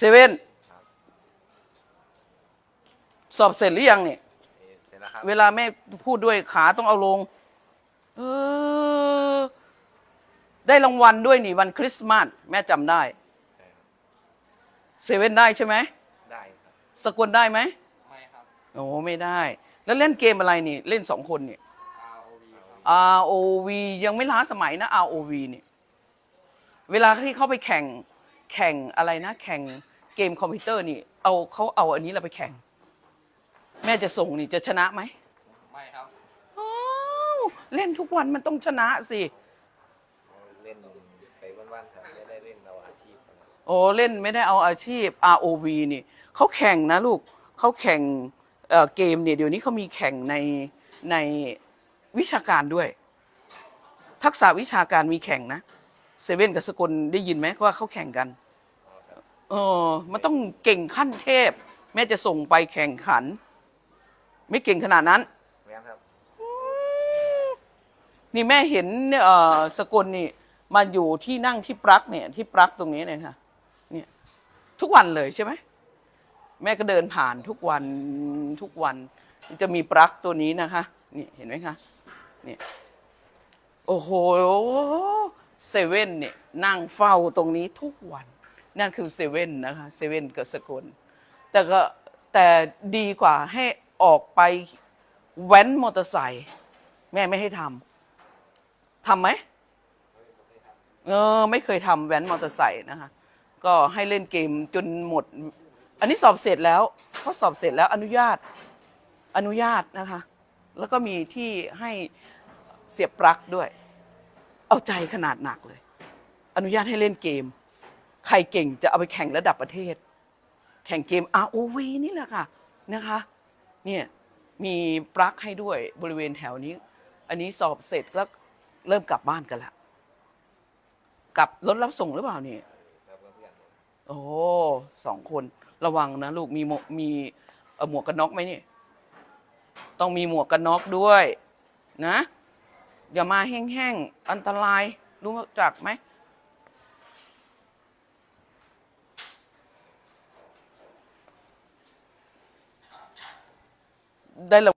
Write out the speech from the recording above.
เซเว่นสอบเสร็จหรือยังเนี่ยเสร็จแล้วครับ เวลาแม่พูดด้วยขาต้องเอาลง เออ ได้รางวัลด้วยนี่วันคริสต์มาสแม่จำได้ใช่ครับ เซเว่นได้ใช่ไหมได้ครับ สกลได้ไหมไม่ครับ โอ้ไม่ได้ แล้วเล่นเกมอะไรนี่ เล่นสองคนเนี่ย ROV ครับ ROV ยังไม่ล้าสมัยนะ ROV เนี่ย เวลาที่เขาไปแข่ง แข่งอะไรนะ แข่ง เกมคอมพิวเตอร์นี่ เอาเขาเอาอันนี้เราไปแข่ง แม่จะส่งนี่จะชนะไหมไม่ครับ อ้าวเล่นทุกวันมันต้องชนะสิ เล่นไปวันๆครับไม่ได้เล่นเราอาชีพครับโอ้เล่นไม่ได้เอาอาชีพ ROV นี่เขาแข่งนะลูกเขาแข่งเอ่อเกมเนี่ยเดี๋ยวนี้เขามีแข่งในในวิชาการด้วย ทักษะวิชาการมีแข่งนะเซเว่นกับสกลได้ยินไหมว่าเขาแข่งกัน เออ มันต้องเก่งขั้นเทพ แม่จะส่งไปแข่งขัน ไม่เก่งขนาดนั้น แม่นครับ นี่แม่เห็นเนี่ยเอ่อสกลนี่มาอยู่ที่นั่งที่ปลั๊กเนี่ย ที่ปลั๊กตรงนี้เนี่ยค่ะ เนี่ย ทุกวันเลยใช่ไหมแม่ก็เดินผ่านทุกวันทุกวัน จะมีปลั๊กตัวนี้นะคะ นี่เห็นไหมคะเนี่ยโอ้โหเซเว่นเนี่ยนั่งเฝ้าตรงนี้ทุกวัน นั่นคือเซเว่นนะคะเซเว่นกับสกลแต่ก็แต่ดีกว่าให้ออกไปแว้นมอเตอร์ไซค์แม่ไม่ให้ทำทำไหมเออไม่เคยทำแว้นมอเตอร์ไซค์นะคะก็ให้เล่นเกมจนหมด อันนี้สอบเสร็จแล้วเขาสอบเสร็จแล้วอนุญาตอนุญาตนะคะ แล้วก็มีที่ให้เสียบปลั๊กด้วย เอาใจขนาดหนักเลย อนุญาตให้เล่นเกม ใครเก่งจะเอาไปแข่งระดับประเทศ แข่งเกม ROV นี่แหละค่ะนะคะเนี่ยมีปลั๊กให้ด้วยบริเวณแถวนี้ อันนี้สอบเสร็จแล้วเริ่มกลับบ้านกันละกลับรถรับส่งหรือเปล่าเนี่ยโอ้สองคนระวังนะลูกมีมมีหมวกกันน็อกไหมเนี่ยต้องมีหมวกกันน็อกด้วยนะอย่ามาแห้งๆ อันตรายรู้จักไหม ได้ราง